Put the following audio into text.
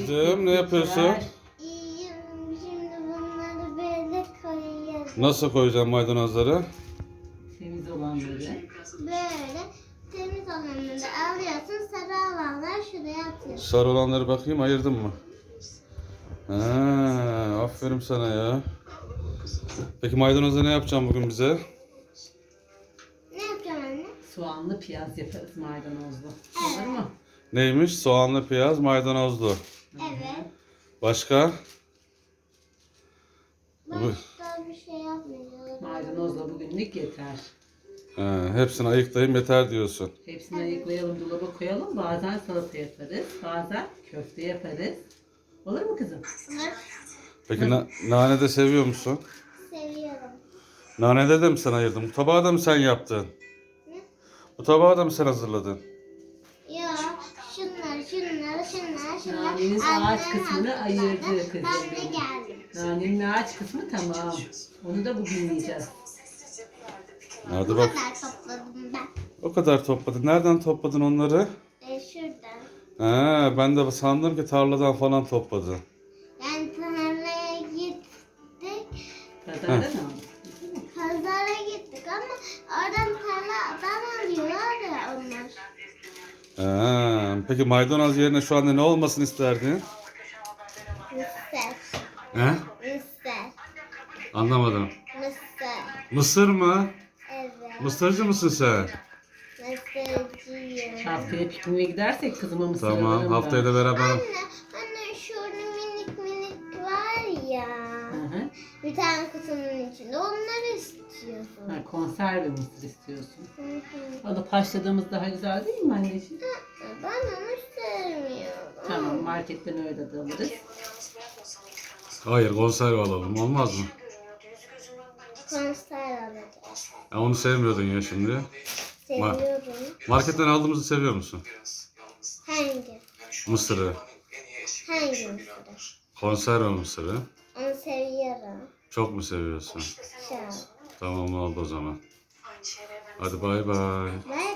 Kızım ne yapıyorsun? İyiyim. Şimdi bunları böyle koyuyorum. Nasıl koyacağım maydanozları? Temiz olanları. Böyle temiz olanları alıyorsun. Sarı olanları şuraya atıyorsun. Sarı olanları bakayım ayırdın mı? Ha, aferin sana ya. Peki maydanozla ne yapacağım bugün bize? Ne yapacağım anne? Soğanlı piyaz yaparız maydanozlu. Olur mu? Neymiş? Soğanlı piyaz, maydanozlu. Başka? Başka bir şey yapmayacağım. Maydanozla bugünlük yeter. Ha, hepsini ayıklayayım yeter diyorsun. Hepsini ayıklayalım, dolaba koyalım. Bazen salata yaparız, bazen köfte yaparız. Olur mu kızım? Peki na- nane de seviyor musun? Seviyorum. Nane de mi sen ayırdın? Bu tabağı da mı sen yaptın? Ne? Bu tabağı da mı sen hazırladın? Şunları. Nanenin ağaç kısmını ayırdı kızım Ben de geldim. Nanenin ağaç kısmı tamam. Onu da bugün yiyeceğiz. Hadi Bu bak. kadar topladım ben. O kadar topladın. Nereden topladın onları? E, şuradan. Ha, ben de sandım ki tarladan falan topladın. Yani tarlaya gittik. Pazarda mı? Pazara gittik ama oradan tarladan alıyorlar ya onlar. Ha, peki maydanoz yerine şu anda ne olmasını isterdin? Mısır. He? Mısır. Anlamadım. Mısır. Mısır mı? Evet. Mısırcı mısın sen? Mısırcıyım. Haftaya pikniğe gidersek kızıma mısır Tamam, alırım haftaya da beraber. Anne, anne şurada minik minik var ya. Hı hı. Bir tane kutunun içinde. Onları istiyorsun. Ha, konserve mısır istiyorsun. Hı hı. O da haşladığımız daha güzel değil mi anneciğim? Ben onu sevmiyorum. Tamam marketten öyle de alırız. Hayır, konserve alalım. Olmaz mı? Konser alacağım. Ya onu sevmiyordun ya şimdi. Seviyorum. Marketten aldığımızı seviyor musun? Hangi? Mısırı. Hangi mısırı? Konserve mısırı. Onu seviyorum. Çok mu seviyorsun? Çok. Tamam oldu o zaman. Hadi bay bay. Bay